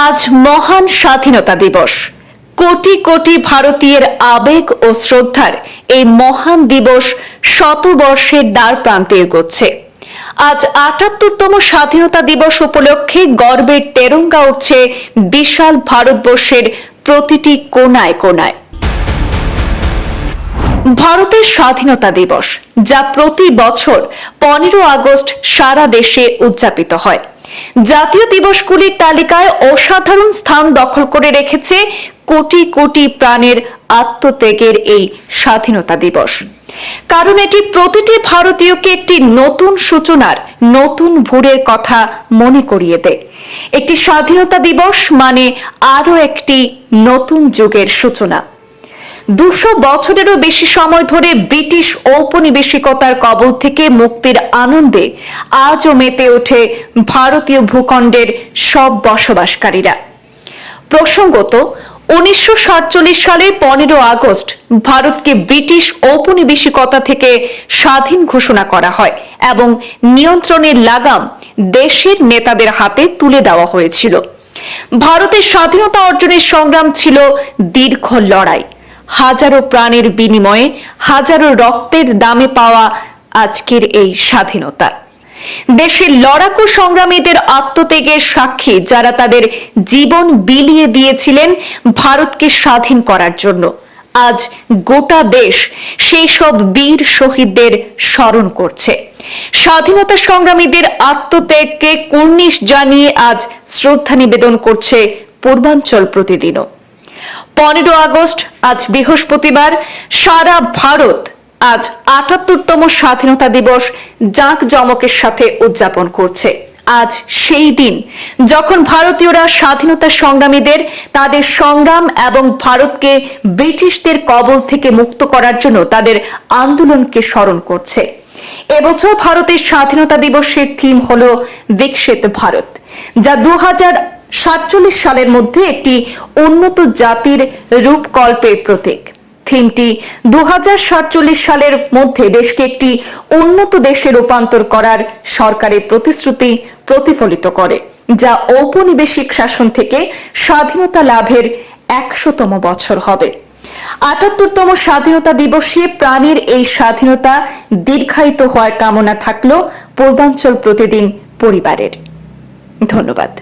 আজ মহান স্বাধীনতা দিবস। কোটি কোটি ভারতীয়ের আবেগ ও শ্রদ্ধার এই মহান দিবস শতবর্ষের দ্বার প্রান্তে এগোচ্ছে। আজ আটাত্তরতম স্বাধীনতা দিবস উপলক্ষে গর্বের তেরঙ্গা উঠছে বিশাল ভারতবর্ষের প্রতিটি কোনায় কোনায় ভারতের স্বাধীনতা দিবস, যা প্রতি বছর পনেরো আগস্ট সারা দেশে উদযাপিত হয়। জাতীয় দিবসগুলির তালিকায় অসাধারণ স্থান দখল করে রেখেছে কোটি কোটি প্রাণের আত্মত্যাগের এই স্বাধীনতা দিবস। কারণ এটি প্রতিটি ভারতীয়কে একটি নতুন সূচনার, নতুন ভোরের কথা মনে করিয়ে দেয়। একটি স্বাধীনতা দিবস মানে আরও একটি নতুন যুগের সূচনা। দুশো বছরেরও বেশি সময় ধরে ব্রিটিশ ঔপনিবেশিকতার কবল থেকে মুক্তির আনন্দে আজও মেতে ওঠে ভারতীয় ভূখণ্ডের সব বসবাসকারীরা। প্রসঙ্গত, উনিশশো সালের পনেরো আগস্ট ভারতকে ব্রিটিশ ঔপনিবেশিকতা থেকে স্বাধীন ঘোষণা করা হয় এবং নিয়ন্ত্রণের লাগাম দেশের নেতাদের হাতে তুলে দেওয়া হয়েছিল। ভারতের স্বাধীনতা অর্জনের সংগ্রাম ছিল দীর্ঘ লড়াই। হাজারো প্রাণের বিনিময়ে হাজারো রক্তের দামে পাওয়া আজকের এই স্বাধীনতা। দেশের লড়াকু সংগ্রামীদের আত্মত্যাগের সাক্ষী যারা তাদের জীবন বিলিয়ে দিয়েছিলেন ভারতকে স্বাধীন করার জন্য। আজ গোটা দেশ সেই সব বীর শহীদদের স্মরণ করছে। স্বাধীনতা সংগ্রামীদের আত্মত্যাগকে কুর্নিশ জানিয়ে আজ শ্রদ্ধা নিবেদন করছে পূর্বাঞ্চল প্রতিদিনও। পনেরো আগস্ট, আজ বৃহস্পতিবার, সারা ভারত আজ আটাত্তরতম স্বাধীনতা দিবস জাঁক জমকের সাথে উদযাপন করছে। আজ সেই দিন যখন ভারতীয়রা স্বাধীনতা সংগ্রামীদের তাদের সংগ্রাম এবং ভারতকে ব্রিটিশদের কবল থেকে মুক্ত করার জন্য তাদের আন্দোলনকে স্মরণ করছে। এবছর ভারতের স্বাধীনতা দিবসের থিম হল বিকশিত ভারত, যা দু হাজার সাতচল্লিশ সালের মধ্যে একটি উন্নত জাতির রূপকল্পের প্রতীক। থিমটি দু হাজার সাতচল্লিশ সালের মধ্যে দেশকে একটি উন্নত দেশে রূপান্তর করার সরকারের প্রতিশ্রুতি প্রতিফলিত করে, যা ঔপনিবেশিক শাসন থেকে স্বাধীনতা লাভের একশোতম বছর হবে। আটাত্তরতম স্বাধীনতা দিবসে প্রাণীর এই স্বাধীনতা দীর্ঘায়িত হওয়ার কামনা থাকল পূর্বাঞ্চল প্রতিদিন পরিবারের। ধন্যবাদ।